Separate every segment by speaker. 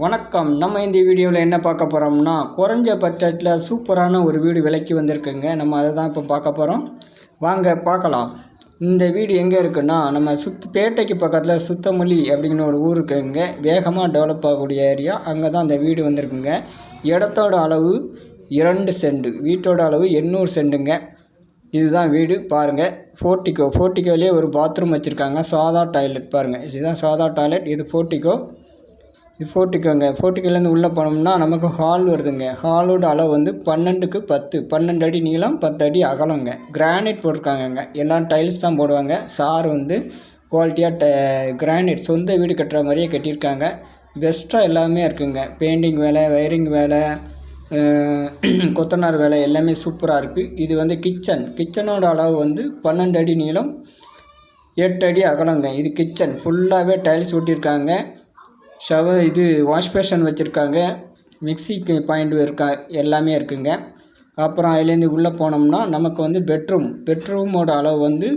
Speaker 1: வணக்கம். நம்ம இந்த வீடியோவில் என்ன பார்க்க போகிறோம்னா குறைஞ்ச பட்ஜெட்டில் சூப்பரான ஒரு வீடு விலைக்கு வந்திருக்குங்க. நம்ம அதை தான் இப்போ பார்க்க போகிறோம் வாங்க பார்க்கலாம். இந்த வீடு எங்கே இருக்குன்னா நம்ம சுத் பேட்டைக்கு பக்கத்தில் சுத்தமல்லி அப்படிங்கிற ஒரு ஊர் இருக்குங்க. வேகமாக டெவலப் ஆகக்கூடிய ஏரியா அங்கே தான் அந்த வீடு வந்திருக்குங்க. இடத்தோட அளவு இரண்டு செண்டு. வீட்டோட அளவு எண்ணூறு செண்டுங்க. இதுதான் வீடு. பாருங்கள் ஃபோர்ட்டிக்கோ ஃபோர்ட்டிக்கோலேயே ஒரு பாத்ரூம் வச்சுருக்காங்க. சாதா டாய்லெட் பாருங்கள் இதுதான் சாதா டாய்லெட் இது ஃபோர்ட்டிக்கோ ஃபோர்ட்டிக்கோங்க போர்ட்டிக்கோங்க உள்ளே போனோம்னா நமக்கு ஹால் வருதுங்க. ஹாலோட அளவு வந்து பன்னெண்டுக்கு பத்து. பன்னெண்டு அடி நீளம் பத்து அடி அகலங்க. கிரானைட் போட்டிருக்காங்கங்க. எல்லாம் டைல்ஸ் தான் போடுவாங்க. சார் வந்து குவாலிட்டியாக ட கிரானைட் சொந்த வீடு கட்டுற மாதிரியே கட்டியிருக்காங்க. பெஸ்ட்டாக எல்லாமே இருக்குங்க. பெயிண்டிங் வேலை வயரிங் வேலை கொத்தனார் வேலை எல்லாமே சூப்பராக இருக்குது இது வந்து கிச்சன் கிச்சனோட அளவு வந்து பன்னெண்டு அடி நீளம் எட்டு அடி அகலங்க. இது கிச்சன் ஃபுல்லாகவே டைல்ஸ் ஒட்டியிருக்காங்க. ஷவர் இது வாஷ் பேஷன் வச்சுருக்காங்க. மிக்சிக்கு பாயிண்ட் இருக்கா எல்லாமே இருக்குங்க. அப்புறம் அதுலேருந்து உள்ளே போனோம்னா நமக்கு வந்து பெட்ரூம் பெட்ரூமோட அளவு வந்து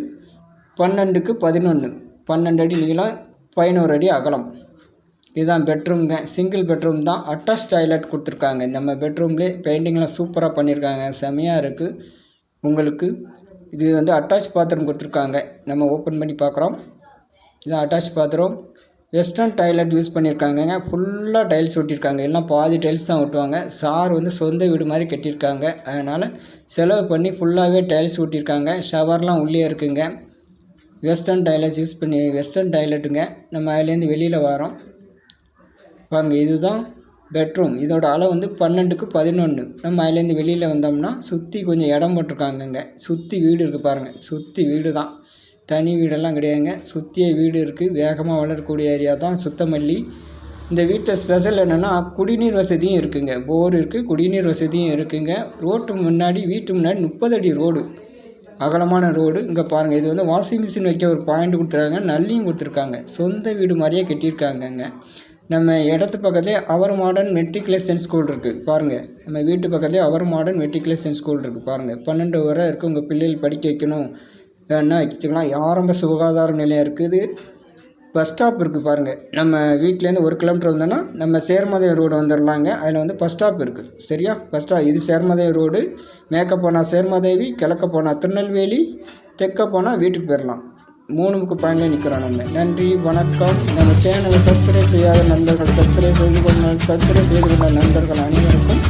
Speaker 1: பன்னெண்டுக்கு பதினொன்று பன்னெண்டு அடி நீளம் பதினோரு அடி அகலம். இதுதான் பெட்ரூம்ங்க சிங்கிள் பெட்ரூம் தான். அட்டாச் டாய்லெட் கொடுத்துருக்காங்க. நம்ம பெட்ரூம்லேயே பெயிண்டிங்லாம் சூப்பராக பண்ணியிருக்காங்க செமையாக இருக்குது உங்களுக்கு இது வந்து அட்டாச் பாத்ரூம் கொடுத்துருக்காங்க. நம்ம ஓப்பன் பண்ணி பார்க்குறோம். இதுதான் attach bathroom western toilet use பண்ணியிருக்காங்கங்க ஃபுல்லாக டைல்ஸ் ஒட்டியிருக்காங்க. எல்லாம் பாதி டைல்ஸ் தான் ஒட்டுவாங்க. சார் வந்து சொந்த வீடு மாதிரி கட்டியிருக்காங்க. அதனால் செலவு பண்ணி ஃபுல்லாகவே டைல்ஸ் ஒட்டியிருக்காங்க. ஷவர்லாம் உள்ளே இருக்குங்க. வெஸ்டர்ன் டைலெட்ஸ் யூஸ் பண்ணி வெஸ்டர்ன் டாய்லெட்டுங்க நம்ம அதுலேருந்து வெளியில் வரோம். பாருங்க இதுதான் பெட்ரூம் இதோட அளவு வந்து பன்னெண்டுக்கு பதினொன்று நம்ம அதுலேருந்து வெளியில் வந்தோம்னா சுற்றி கொஞ்சம் இடம் போட்டிருக்காங்கங்க. சுற்றி வீடு இருக்குது பாருங்கள் சுற்றி வீடு தான் தனி வீடெல்லாம் கிடையாதுங்க. சுற்றிய வீடு இருக்குது வேகமாக வளரக்கூடிய ஏரியா தான் சுத்தமல்லி. இந்த வீட்டை ஸ்பெஷல் என்னென்னா குடிநீர் வசதியும் இருக்குங்க. போர் இருக்குது குடிநீர் வசதியும் இருக்குங்க. ரோட்டு முன்னாடி வீட்டு முன்னாடி முப்பது அடி ரோடு. அகலமான ரோடு. இங்கே பாருங்கள் இது வந்து வாஷிங் மிஷின் வைக்க ஒரு பாயிண்ட் கொடுத்துருக்காங்க. நல்லியும் கொடுத்துருக்காங்க. சொந்த வீடு மாதிரியே கட்டியிருக்காங்கங்க. நம்ம இடத்து பக்கத்துலேயே அவர் மாடர்ன் மெட்ரிகுலேஷன் ஸ்கூல் இருக்குது பாருங்கள் நம்ம வீட்டு பக்கத்துலேயே அவர் மாடர்ன் மெட்ரிகுலேஷன் ஸ்கூல் இருக்குது பாருங்கள் பன்னெண்டு வரை இருக்குது உங்கள் பிள்ளைகள் படிக்க வைக்கணும். என்ன வச்சுக்கலாம் ஆரம்ப சுகாதார நிலையம் இருக்குது. பஸ் ஸ்டாப் இருக்குது பாருங்கள் நம்ம வீட்டிலேருந்து ஒரு கிலோமீட்டர் வந்தோன்னா நம்ம சேர்மதய ரோடு வந்துடலாங்க அதில் வந்து பஸ் ஸ்டாப் இருக்குது சரியா? பஸ் ஸ்டாப் இது சேர்மதய ரோடு. மேற்க போனால் சேர்மதேவி கிழக்க போனால் திருநெல்வேலி தெற்க போனால் வீட்டுக்கு போயிடலாம் மூணுக்கு பாயிண்டில் நிற்கிறோம் நம்ம. நன்றி வணக்கம். நம்ம சேனலை சப்ஸ்கிரைப் செய்யாத நண்பர்கள் சப்ஸ்கிரைப் செய்து கொண்ட சப்ஸ்கிரைப் செய்து கொண்ட நண்பர்கள் அனைவருக்கும்